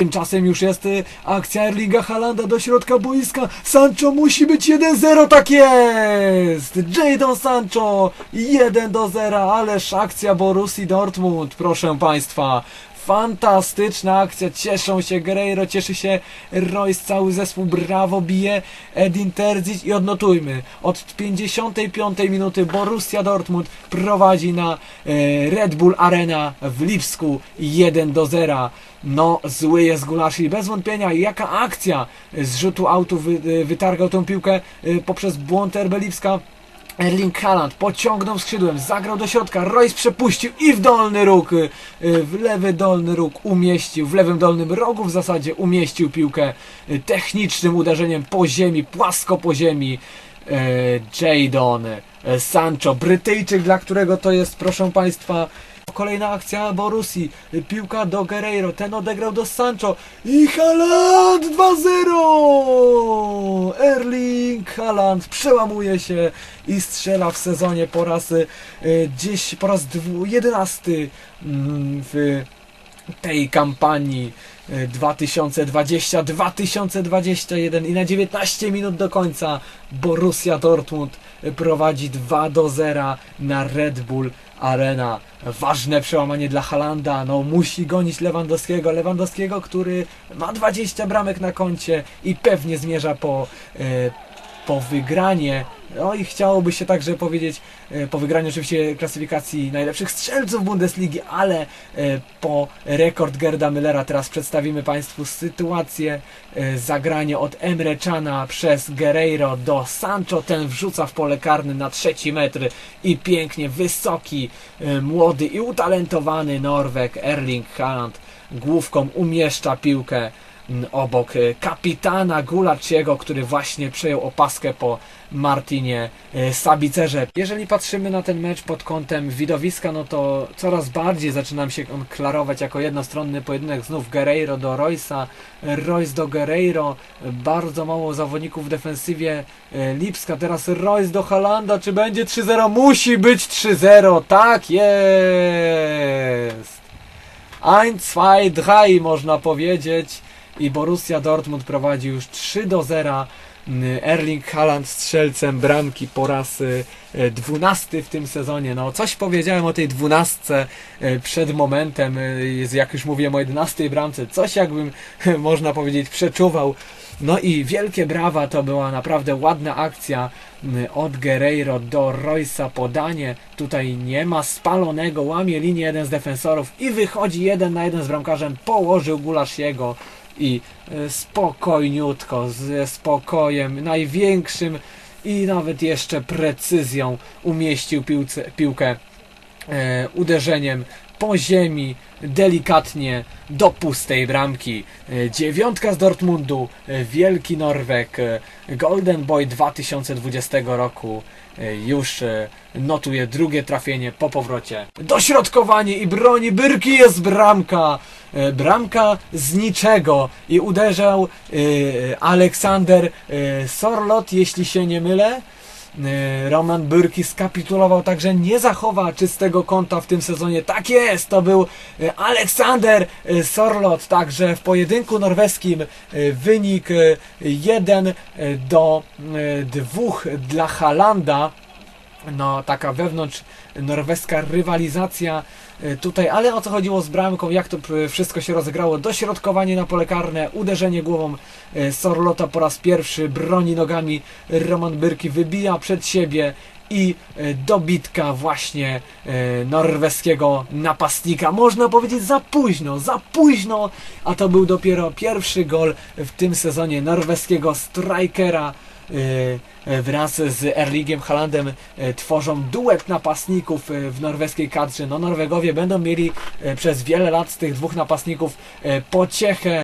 Tymczasem już jest y, akcja Erlinga Halanda do środka boiska. Sancho musi być 1-0, tak jest! Jadon Sancho 1 do 0, ależ akcja Borussii Dortmund, proszę Państwa. Fantastyczna akcja, cieszą się Guerreiro, cieszy się Royce, cały zespół, brawo, bije Edin Terzic i odnotujmy, od 55 minuty Borussia Dortmund prowadzi na e, Red Bull Arena w Lipsku 1 do 0. No, zły jest Gulaszi, bez wątpienia. Jaka akcja z rzutu autu wy, wytargał tą piłkę y, poprzez błąd RB Lipska. Erling Haaland pociągnął skrzydłem, zagrał do środka, Royce przepuścił i w dolny róg, y, w lewy dolny róg umieścił, w lewym dolnym rogu w zasadzie umieścił piłkę y, technicznym uderzeniem po ziemi, płasko po ziemi. Y, Jadon Sancho, Brytyjczyk, dla którego to jest, proszę Państwa, Kolejna akcja Borusi. Piłka do Guerreiro. Ten odegrał do Sancho. I Haaland 2-0! Erling Haaland przełamuje się i strzela w sezonie po raz y, dziś, po raz dwu, jedenasty mm, w tej kampanii y, 2020-2021 i na 19 minut do końca Borussia Dortmund prowadzi 2 do 0 na Red Bull Arena. Ważne przełamanie dla Halanda, no musi gonić Lewandowskiego, Lewandowskiego, który ma 20 bramek na koncie i pewnie zmierza po, y, po wygranie. No i chciałoby się także powiedzieć, e, po wygraniu oczywiście klasyfikacji najlepszych strzelców Bundesligi, ale e, po rekord Gerda Müllera teraz przedstawimy Państwu sytuację. e, Zagranie od Emre Cana przez Guerreiro do Sancho. Ten wrzuca w pole karne na trzeci metr i pięknie wysoki, młody i utalentowany Norweg Erling Haaland główką umieszcza piłkę obok e, kapitana Gulaciego, który właśnie przejął opaskę po Martinie e, Sabicerze. Jeżeli patrzymy na ten mecz pod kątem widowiska, no to coraz bardziej zaczyna nam się on klarować jako jednostronny pojedynek znów Guerreiro do Roysa, Royce do Guerreiro, bardzo mało zawodników w defensywie e, Lipska, teraz Royce do Halanda, czy będzie 3-0? Musi być 3-0, tak jest! 1, 2, 3 można powiedzieć i Borussia Dortmund prowadzi już 3 do 0. Erling Haaland strzelcem bramki po raz y, y, 12 w tym sezonie. No coś powiedziałem o tej 12 y, przed momentem, y, jak już mówiłem o 11 bramce, coś jakbym można powiedzieć przeczuwał. No i wielkie brawa, to była naprawdę ładna akcja y, od Guerreiro do Roysa podanie. Tutaj nie ma spalonego, łamie linię jeden z defensorów i wychodzi jeden na jeden z bramkarzem, położył Gulashiego i e, spokojniutko, ze spokojem największym i nawet jeszcze precyzją umieścił piłce, piłkę e, uderzeniem po ziemi, delikatnie do pustej bramki. E, dziewiątka z Dortmundu, e, wielki Norweg, e, Golden Boy 2020 roku już notuje drugie trafienie po powrocie. Dośrodkowanie i broni Byrki jest bramka. Bramka z niczego i uderzał Aleksander Sorlot, jeśli się nie mylę. E, Roman Byrki skapitulował, także nie zachowa czystego konta w tym sezonie. Tak jest, to był e, Aleksander e, Sorlot, także w pojedynku norweskim wynik 1 do 2 dla Halanda no taka wewnątrz norweska rywalizacja tutaj, ale o co chodziło z bramką, jak to p- wszystko się rozegrało, dośrodkowanie na pole karne, uderzenie głową e, Sorlota po raz pierwszy, broni nogami. Roman Byrki, wybija przed siebie i e, dobitka właśnie e, norweskiego napastnika. Można powiedzieć za późno, za późno, a to był dopiero pierwszy gol w tym sezonie norweskiego strikera e, wraz z Erlingiem Haalandem e, tworzą duet napastników e, w norweskiej kadrze. No Norwegowie będą mieli e, przez wiele lat z tych dwóch napastników e, pociechę.